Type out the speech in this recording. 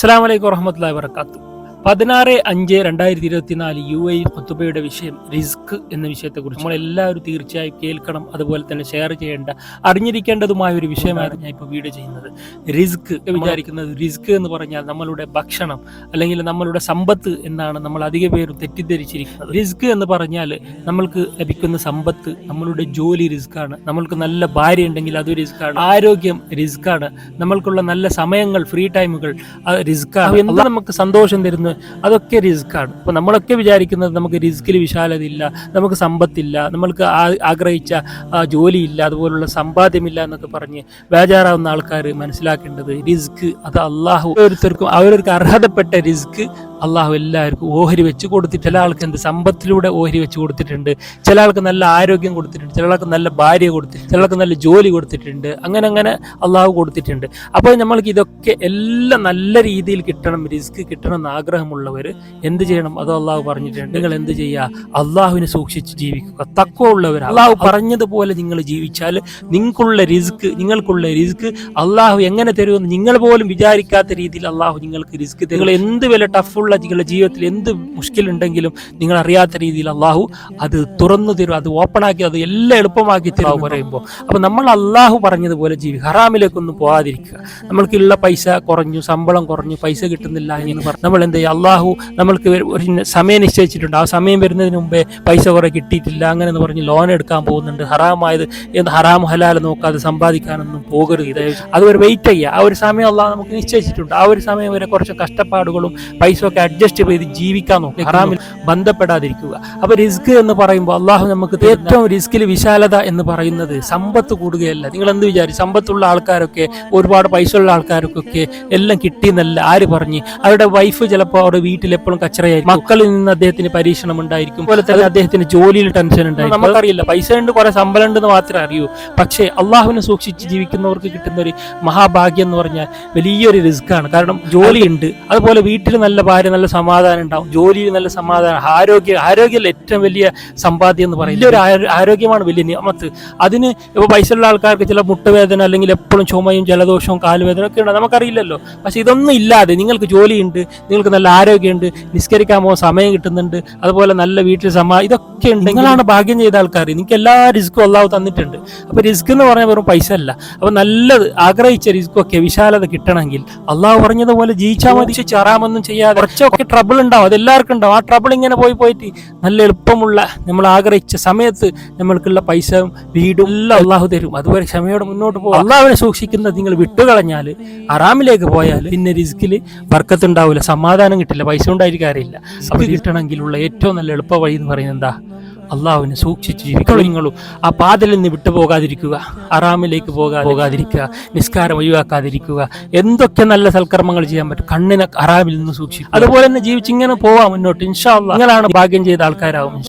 അസ്സാം വലൈക്കും വറഹമത്തല്ലാ വർക്കാത്തു പതിനാറ് അഞ്ച് രണ്ടായിരത്തി ഇരുപത്തിനാല് യു എ കുത്തുബയുടെ വിഷയം റിസ്ക് എന്ന വിഷയത്തെക്കുറിച്ച് നമ്മൾ എല്ലാവരും തീർച്ചയായും കേൾക്കണം. അതുപോലെ തന്നെ ഷെയർ ചെയ്യേണ്ട അറിഞ്ഞിരിക്കേണ്ടതുമായ ഒരു വിഷയമാണ് ഞാൻ ഇപ്പോൾ വീഡിയോ ചെയ്യുന്നത്. റിസ്ക് വിചാരിക്കുന്നത് റിസ്ക് എന്ന് പറഞ്ഞാൽ നമ്മളുടെ ഭക്ഷണം അല്ലെങ്കിൽ നമ്മളുടെ സമ്പത്ത് എന്നാണ് നമ്മൾ അധിക പേരും തെറ്റിദ്ധരിച്ചിരിക്കുന്നത്. റിസ്ക് എന്ന് പറഞ്ഞാൽ നമ്മൾക്ക് ലഭിക്കുന്ന സമ്പത്ത് നമ്മളുടെ ജോലി റിസ്ക്കാണ് നമ്മൾക്ക് നല്ല ഭാര്യ ഉണ്ടെങ്കിൽ അത് റിസ്ക്കാണ് ആരോഗ്യം റിസ്ക്കാണ് നമ്മൾക്കുള്ള നല്ല സമയങ്ങൾ ഫ്രീ ടൈമുകൾ റിസ്ക്കാണ് എന്താ നമുക്ക് സന്തോഷം അതൊക്കെ റിസ്ക്കാണ് അപ്പോൾ നമ്മളൊക്കെ വിചാരിക്കുന്നത് നമുക്ക് റിസ്കിൽ വിശാലതയില്ല നമുക്ക് സമ്പത്തില്ല നമ്മൾക്ക് ആഗ്രഹിച്ച ജോലിയില്ല അതുപോലുള്ള സമ്പാദ്യമില്ല എന്നൊക്കെ പറഞ്ഞ് ബേജാറാവുന്ന ആൾക്കാർ മനസ്സിലാക്കേണ്ടത് റിസ്ക് അത് അള്ളാഹു ഓരോരുത്തർക്കും അവരൊരു അർഹതപ്പെട്ട റിസ്ക് അള്ളാഹു എല്ലാവർക്കും ഓഹരി വെച്ച് കൊടുത്തിട്ട് ചില ആൾക്ക് എന്ത് സമ്പത്തിലൂടെ ഓഹരി വെച്ച് കൊടുത്തിട്ടുണ്ട്. ചില ആൾക്ക് നല്ല ആരോഗ്യം കൊടുത്തിട്ടുണ്ട്. ചില ആൾക്ക് നല്ല ഭാര്യ കൊടുത്തിട്ടുണ്ട്. ചില ആൾക്ക് നല്ല ജോലി കൊടുത്തിട്ടുണ്ട്. അങ്ങനെ അങ്ങനെ അള്ളാഹു കൊടുത്തിട്ടുണ്ട്. അപ്പോൾ നമ്മൾക്ക് ഇതൊക്കെ എല്ലാം നല്ല രീതിയിൽ കിട്ടണം റിസ്ക് കിട്ടണം എന്ന് ആഗ്രഹമുള്ളവർ എന്ത് ചെയ്യണം? അത് അള്ളാഹു പറഞ്ഞിട്ടുണ്ട്. നിങ്ങൾ എന്ത് ചെയ്യുക? അള്ളാഹുവിനെ സൂക്ഷിച്ച് ജീവിക്കുക. തക്വ ഉള്ളവർ അള്ളാഹു പറഞ്ഞതുപോലെ നിങ്ങൾ ജീവിച്ചാൽ നിങ്ങൾക്കുള്ള റിസ്ക് നിങ്ങൾക്കുള്ള റിസ്ക് അള്ളാഹു എങ്ങനെ തരുമെന്ന് നിങ്ങൾ പോലും വിചാരിക്കാത്ത രീതിയിൽ അള്ളാഹു നിങ്ങൾക്ക് റിസ്ക് നിങ്ങൾ എന്ത് വില ടഫുള്ള നിങ്ങളുടെ ജീവിതത്തിൽ എന്ത് മുഷ്കിലുണ്ടെങ്കിലും നിങ്ങൾ അറിയാത്ത രീതിയിൽ അള്ളാഹു അത് തുറന്നു തരും അത് ഓപ്പൺ ആക്കി അത് എല്ലാം എളുപ്പമാക്കി തരും പറയുമ്പോൾ. അപ്പൊ നമ്മൾ അള്ളാഹു പറഞ്ഞതുപോലെ ജീവി ഹറാമിലേക്കൊന്നും പോകാതിരിക്കുക നമ്മൾക്കുള്ള പൈസ കുറഞ്ഞു ശമ്പളം കുറഞ്ഞു പൈസ കിട്ടുന്നില്ല എന്ന് പറഞ്ഞു നമ്മൾ എന്ത് ചെയ്യുക? അള്ളാഹു നമ്മൾക്ക് ഒരു സമയം നിശ്ചയിച്ചിട്ടുണ്ട്. ആ സമയം വരുന്നതിന് മുമ്പേ പൈസ കുറെ കിട്ടിയിട്ടില്ല അങ്ങനെ എന്ന് പറഞ്ഞ് ലോൺ എടുക്കാൻ പോകുന്നുണ്ട്. ഹറാമായത് എന്ത് ഹറാം ഹലാൽ നോക്കാതെ സമ്പാദിക്കാനൊന്നും പോകരുത്. ഇത് ഒരു വെയിറ്റ് ചെയ്യുക. ആ ഒരു സമയം അള്ളാഹ് നമുക്ക് നിശ്ചയിച്ചിട്ടുണ്ട്. ആ ഒരു സമയം വരെ കുറച്ച് കഷ്ടപ്പാടുകളും പൈസ ഒക്കെ അഡ്ജസ്റ്റ് ചെയ്ത് ജീവിക്കാൻ നോക്കുക. ഹറാമിൽ ബന്ധപ്പെടാതിരിക്കുക. അപ്പൊ റിസ്ക് എന്ന് പറയുമ്പോൾ അള്ളാഹു നമുക്ക് ഏറ്റവും റിസ്കിൽ വിശാലത എന്ന് പറയുന്നത് സമ്പത്ത് കൂടുകയല്ല. നിങ്ങൾ എന്ത് വിചാരിച്ചു? സമ്പത്തുള്ള ആൾക്കാരൊക്കെ ഒരുപാട് പൈസ ഉള്ള ആൾക്കാർക്കൊക്കെ എല്ലാം കിട്ടിയെന്നല്ല ആര് പറഞ്ഞ്? അവരുടെ വൈഫ് ചിലപ്പോൾ അവരുടെ വീട്ടിൽ എപ്പോഴും കച്ചറയായിരിക്കും. മക്കളിൽ നിന്ന് അദ്ദേഹത്തിന് പരീക്ഷണം ഉണ്ടായിരിക്കും. അതുപോലെ തന്നെ അദ്ദേഹത്തിന് ജോലിയിൽ ടെൻഷൻ ഉണ്ടായിരിക്കും. നമുക്കറിയില്ല. പൈസ ഉണ്ട് കുറെ ശമ്പളം ഉണ്ടെന്ന് മാത്രമേ അറിയൂ. പക്ഷേ അള്ളാഹുവിനെ സൂക്ഷിച്ച് ജീവിക്കുന്നവർക്ക് കിട്ടുന്ന ഒരു മഹാഭാഗ്യം എന്ന് പറഞ്ഞാൽ വലിയൊരു റിസ്ക് ആണ്. കാരണം ജോലിയുണ്ട്. അതുപോലെ വീട്ടിൽ നല്ല ഭാര്യ നല്ല സമാധാനം ഉണ്ടാവും. ജോലിയിൽ നല്ല സമാധാനം. ആരോഗ്യ ആരോഗ്യമല്ല ഏറ്റവും വലിയ സമ്പാദ്യം എന്ന് പറയുന്നത്. വലിയൊരു ആരോഗ്യമാണ് വലിയ നിയമത്ത്. അതിന് ഇപ്പോൾ പൈസ ഉള്ള ആൾക്കാർക്ക് ചില മുട്ടുവേദന അല്ലെങ്കിൽ എപ്പോഴും ചുമയും ജലദോഷവും കാലുവേദന ഒക്കെ ഉണ്ട് നമുക്കറിയില്ലല്ലോ. പക്ഷെ ഇതൊന്നും ഇല്ലാതെ നിങ്ങൾക്ക് ജോലിയുണ്ട് നിങ്ങൾക്ക് നല്ല ആരോഗ്യമുണ്ട് നിസ്കരിക്കാൻ പോകാൻ സമയം കിട്ടുന്നുണ്ട് അതുപോലെ നല്ല വീട്ടിൽ സമാ ഇതൊക്കെ ഉണ്ട് നിങ്ങളാണ് ഭാഗ്യം ചെയ്ത ആൾക്കാർ. നിങ്ങൾക്ക് എല്ലാ റിസ്ക്കും അള്ളാഹു തന്നിട്ടുണ്ട്. അപ്പോൾ റിസ്ക് എന്ന് പറഞ്ഞാൽ വെറും പൈസ അല്ല. അപ്പോൾ നല്ലത് ആഗ്രഹിച്ച റിസ്ക്കൊക്കെ ഒക്കെ വിശാലത കിട്ടണമെങ്കിൽ അള്ളാഹു പറഞ്ഞതുപോലെ ജീവിച്ചാൽ മതി. ചറാമൊന്നും ചെയ്യാതെ കുറച്ചൊക്കെ ട്രബിൾ ഉണ്ടാവും. അത് എല്ലാവർക്കും ഉണ്ടാവും. ആ ട്രബിൾ ഇങ്ങനെ പോയി പോയിട്ട് നല്ല എളുപ്പമുള്ള നമ്മൾ ആഗ്രഹിച്ച സമയത്ത് നമ്മൾക്കുള്ള പൈസ വീടും എല്ലാം അള്ളാഹു തരും. അതുപോലെ ക്ഷമയോടെ മുന്നോട്ട് പോകും അള്ളാഹുവിനെ സൂക്ഷിക്കുന്നത് നിങ്ങൾ വിട്ടുകളഞ്ഞാൽ അറാമിലേക്ക് പോയാൽ പിന്നെ റിസ്കിൽ വർക്കത്തുണ്ടാവില്ല സമാധാനം കിട്ടില്ല പൈസ ഉണ്ടായിരിക്കാറില്ല അത് കിട്ടണമെങ്കിലുള്ള ഏറ്റവും നല്ല എളുപ്പ വഴി എന്ന് പറയുന്നത് എന്താ? അള്ളാഹുവിനെ സൂക്ഷിച്ച് ജീവിക്കണം. നിങ്ങളും ആ പാതയിൽ നിന്ന് വിട്ടുപോകാതിരിക്കുക അറാമിലേക്ക് പോകാ പോകാതിരിക്കുക നിസ്കാരം ഒഴിവാക്കാതിരിക്കുക എന്തൊക്കെ നല്ല സൽക്കർമ്മങ്ങൾ ചെയ്യാൻ പറ്റും കണ്ണിനെ അറാമിൽ നിന്ന് സൂക്ഷിക്കുക. അതുപോലെ തന്നെ ജീവിച്ചിങ്ങനെ പോവാം മുന്നോട്ട് ഇൻഷാ അള്ളാഹ് നിങ്ങളാണ് ഭാഗ്യം ചെയ്ത ആൾക്കാരാവും.